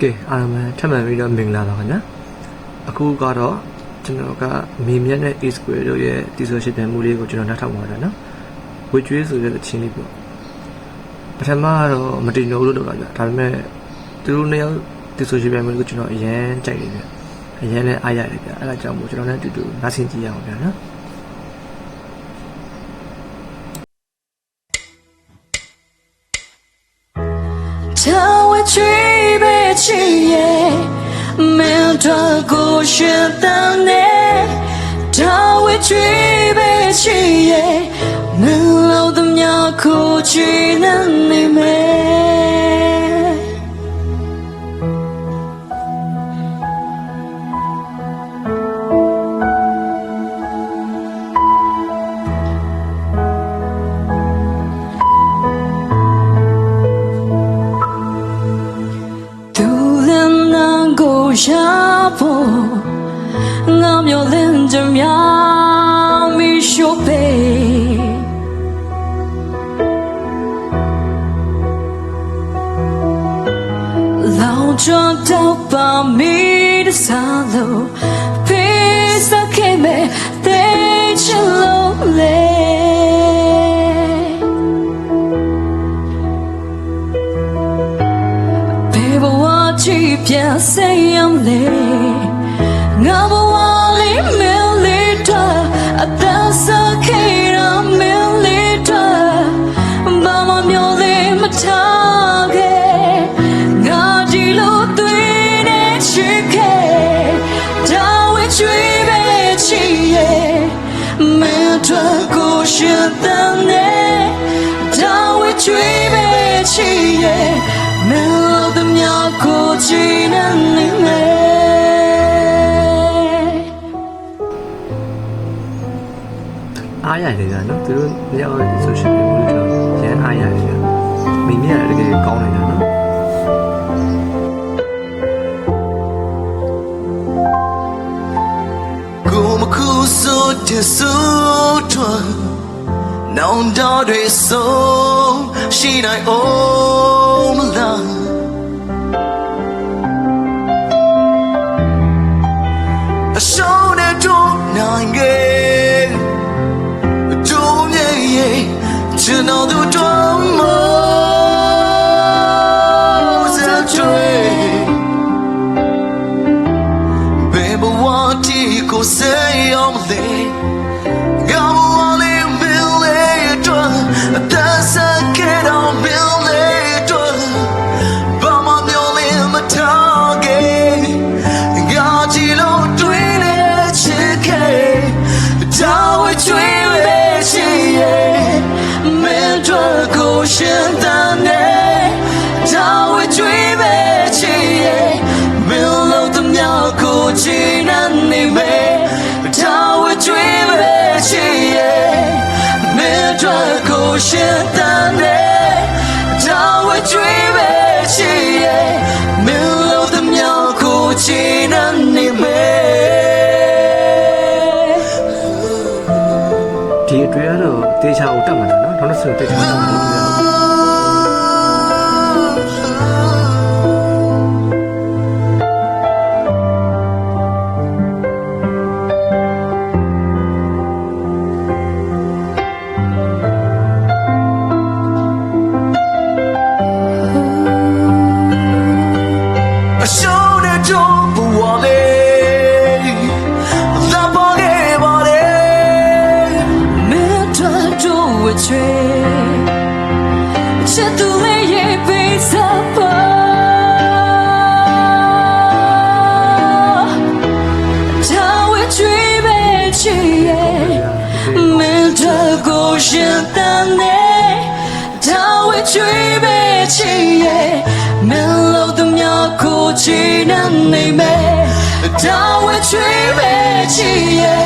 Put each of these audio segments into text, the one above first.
ကဲအားလုံးပဲထပ်မံပြီးတော့မင်္ဂလာပါခင်ဗျာအခုကတော့ကျွန်တော်ကမေမြတ်နဲ့ A square တို့ရဲ့တီဆိုရှင်းပြမှုလေးကိုကျွန်တော်နှာထောက်ပါတာနော်ဝေကျွေးဆိုတဲ့သချင်းလေးပေါ့ပထမကတော့မတင်လို့လို့တော့ဗျာဒါပေမဲ့သူတို့နှစ်ယောက်တီဆိုရှင်းပြမှုလေးကိုကျွန်တော်အရန်ကြိုက်နေတယ်အရန်လည်းအားရတယ်ဗျာအဲ့ဒါကြောင့်မို့ကျွန်တော်လည်းအတူတူနားဆင်ကြည့်ရအောင်ဗျာနော် 他会追 被起耶，没穿过雪的你，他会追被起耶，没老的苗哭泣的你没。 ဖို့ငါမျောလင်းကြမြောင်မီရှို့ပေလောင်ချတော့ပါမီတစားလို့ပေးစခဲ့မဲ့တဲ့ချလို့လေဘေဘဝချီပြန်စိတ်ရမလဲ ငါဘဝလေးမင်းလေးတော့အသက်ဆက်ခဲ့ရမင်းလေးတော့ဘာမှမျိုးလေးမထားခဲ့ငါကြည့်လို့တွေ့နေချစ်ခဲ့ဒါဝဲချွေးပဲချီရဲ့မင်းတို့ကိုရှင်တန်းနေဒါဝဲချွေးပဲချီရဲ့ Melo the mjako čine ni me အားရတယ်ဗျာနော်သူတို့နှစ်ယောက်ရဲ့ဆိုရှယ်မီဒီယာကိုရန်အားရတယ်ဗျာမိမိကလည်းတကယ်ကောင်းနေတာနော်ကိုမခုဆိုတဲ့ဆိုထွန်းနောင်တော်တွေဆုံးရှိနိုင်အောင် ကျွန်တော်တို့တော့မစကြွေ Baby, what do you go say on me? Go drug ocean down there Down with dream it Middle of the Miyako Jinanime Tower Dream Midra Koshitane Tower Dream Middle of the Miyako Jinanime ဒီအတွေ့အတော့တေချာကိုတတ်မှန်တာနော်နောက်တစ်ဆင့်တေချာတတ်မှန်လို့ဗျာအ go shintane Tawe tree be chi ye Mellow the myako chi na nei me Tawe tree be chi ye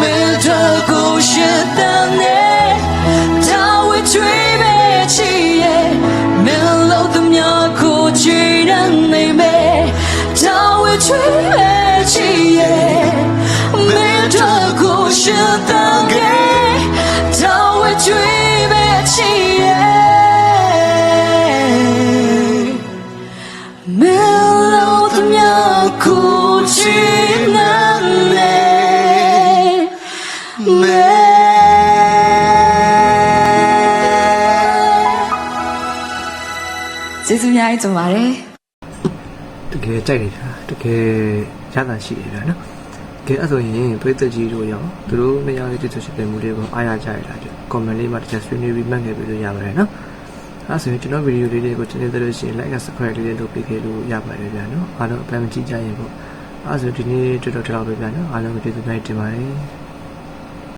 Midra go shintane Tawe tree be chi ye Mellow the myako chi na nei me Tawe tree be chi ကျေးဇူးများကြီးတင်ပါတယ်တကယ်ကြိုက်နေတာတကယ်ရတာရှိတယ်ဗျာနော်တကယ်အဲ့ဆိုရင်ပြည်သက်ကြီးတို့ရောသူတို့နှစ်ယောက်ရဲ့တိကျရှိတဲ့မူတွေကိုအားရကြရတာကြ comment လေးမှာတစ်ချက်ဆွေးနွေးပြီးမှတ်ခဲ့ပြီးလို့ရပါတယ်နော်အဲ့ဆိုရင်ကျွန်တော်ဗီဒီယိုလေးတွေကိုတင်နေသလို့ရှိရင် like and subscribe လေးလုပ်ပေးခဲ့လို့ရပါတယ်ဗျာနော်အားလုံးအပန်းမကြည့်ကြရင်ပေါ့အဲ့ဆိုဒီနေ့တော်တော်တော်ပဲဗျာနော်အားလုံးကျေးဇူးများတင်ပါတယ်